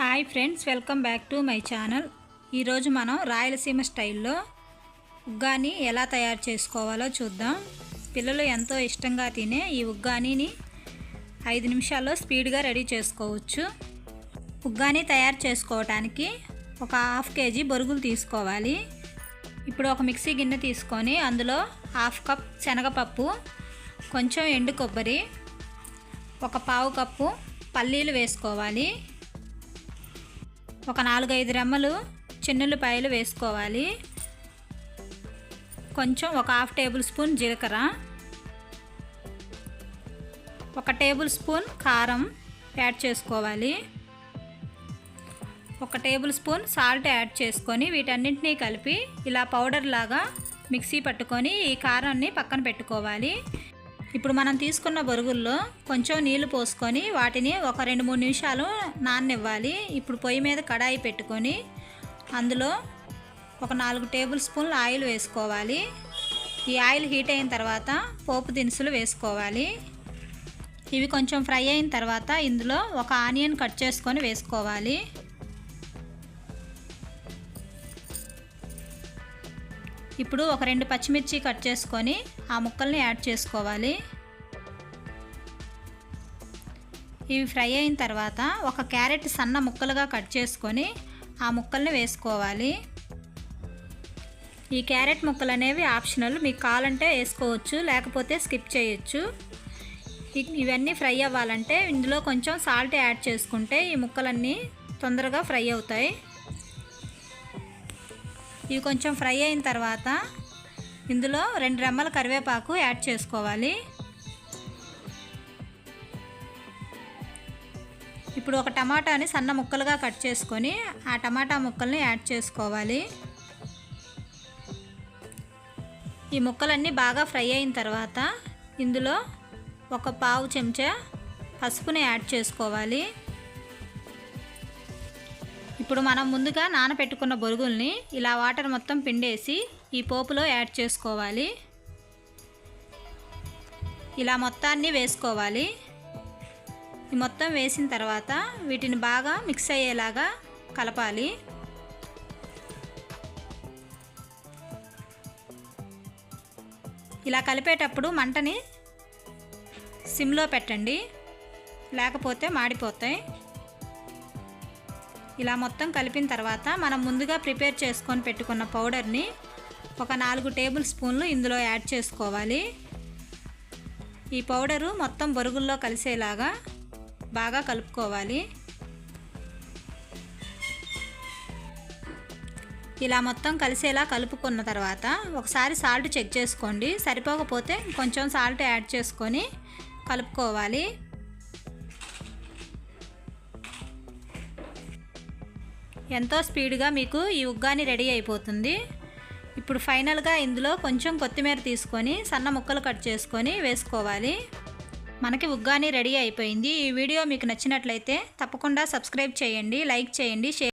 Hi friends welcome back to my channel. ఈరోజు మనం రాయలసీమ స్టైల్లో ఉగ్గాని ఎలా తయారు చేసుకోవాలో చూద్దాం. పిల్లలు ఎంతో ఇష్టంగా తినే ఈ ఉగ్గానీని ఐదు నిమిషాల్లో స్పీడ్గా రెడీ చేసుకోవచ్చు. ఉగ్గాని తయారు చేసుకోవటానికి ఒక హాఫ్ కేజీ బొరుగులు తీసుకోవాలి. ఇప్పుడు ఒక మిక్సీ గిన్నె తీసుకొని అందులో హాఫ్ కప్ శనగపప్పు కొంచెం ఎండు కొబ్బరి ఒక పావు కప్పు పల్లీలు వేసుకోవాలి. ఒక నాలుగైదు రెమ్మలు చిన్నులపాయలు వేసుకోవాలి. కొంచెం ఒక హాఫ్ టేబుల్ స్పూన్ జీలకర్ర. ఒక టేబుల్ స్పూన్ కారం యాడ్ చేసుకోవాలి. ఒక టేబుల్ స్పూన్ సాల్ట్ యాడ్ చేసుకొని వీటన్నింటినీ కలిపి ఇలా పౌడర్ లాగా మిక్సీ పట్టుకొని ఈ కారాన్ని పక్కన పెట్టుకోవాలి. ఇప్పుడు మనం తీసుకున్న బొరుగుల్లో కొంచెం నీళ్ళు పోసుకొని వాటిని ఒక రెండు మూడు నిమిషాలు నాననివ్వాలి. ఇప్పుడు పొయ్యి మీద కడాయి పెట్టుకొని అందులో ఒక నాలుగు టేబుల్ స్పూన్లు ఆయిల్ వేసుకోవాలి. ఈ ఆయిల్ హీట్ అయిన తర్వాత పోపు దినుసులు వేసుకోవాలి. ఇవి కొంచెం ఫ్రై అయిన తర్వాత ఇందులో ఒక ఆనియన్ కట్ చేసుకొని వేసుకోవాలి. ఇప్పుడు ఒక రెండు పచ్చిమిర్చి కట్ చేసుకొని ఆ ముక్కల్ని యాడ్ చేసుకోవాలి. ఇవి ఫ్రై అయిన తర్వాత ఒక క్యారెట్ సన్న ముక్కలుగా కట్ చేసుకొని ఆ ముక్కల్ని వేసుకోవాలి. ఈ క్యారెట్ ముక్కలు అనేవి ఆప్షనల్ మీకు కావాలంటే వేసుకోవచ్చు లేకపోతే స్కిప్ చేయొచ్చు. ఇవన్నీ ఫ్రై అవ్వాలంటే ఇందులో కొంచెం సాల్ట్ యాడ్ చేసుకుంటే ఈ ముక్కలన్నీ తొందరగా ఫ్రై అవుతాయి. ఇవి కొంచెం ఫ్రై అయిన తర్వాత ఇందులో రెండు రెమ్మల కరివేపాకు యాడ్ చేసుకోవాలి. ఇప్పుడు ఒక టమాటాని సన్న ముక్కలుగా కట్ చేసుకొని ఆ టమాటా ముక్కల్ని యాడ్ చేసుకోవాలి. ఈ ముక్కలన్నీ బాగా ఫ్రై అయిన తర్వాత ఇందులో ఒక పావు చెంచా పసుపుని యాడ్ చేసుకోవాలి. ఇప్పుడు మనం ముందుగా నానబెట్టుకున్న బొరుగుల్ని ఇలా వాటర్ మొత్తం పిండేసి ఈ పోపులో యాడ్ చేసుకోవాలి. ఇలా మొత్తాన్ని వేసుకోవాలి. ఈ మొత్తం వేసిన తర్వాత వీటిని బాగా మిక్స్ అయ్యేలాగా కలపాలి. ఇలా కలిపేటప్పుడు మంటని సిమ్లో పెట్టండి. లేకపోతే మాడిపోతాయి. ఇలా మొత్తం కలిపిన తర్వాత మనం ముందుగా ప్రిపేర్ చేసుకొని పెట్టుకున్న పౌడర్ని ఒక నాలుగు టేబుల్ స్పూన్లు ఇందులో యాడ్ చేసుకోవాలి. ఈ పౌడరు మొత్తం బొరుగుల్లో కలిసేలాగా బాగా కలుపుకోవాలి. ఇలా మొత్తం కలిసేలా కలుపుకున్న తర్వాత ఒకసారి సాల్ట్ చెక్ చేసుకోండి. సరిపోకపోతే కొంచెం సాల్ట్ యాడ్ చేసుకొని కలుపుకోవాలి. ఎంతో స్పీడ్గా మీకు ఈ ఉగ్గాని రెడీ అయిపోతుంది. ఇప్పుడు ఫైనల్గా ఇందులో కొంచెం కొత్తిమీర తీసుకొని సన్న ముక్కలు కట్ చేసుకొని వేసుకోవాలి. మనకి ఉగ్గాని రెడీ అయిపోయింది. ఈ వీడియో మీకు నచ్చినట్లయితే తప్పకుండా సబ్స్క్రైబ్ చేయండి లైక్ చేయండి షేర్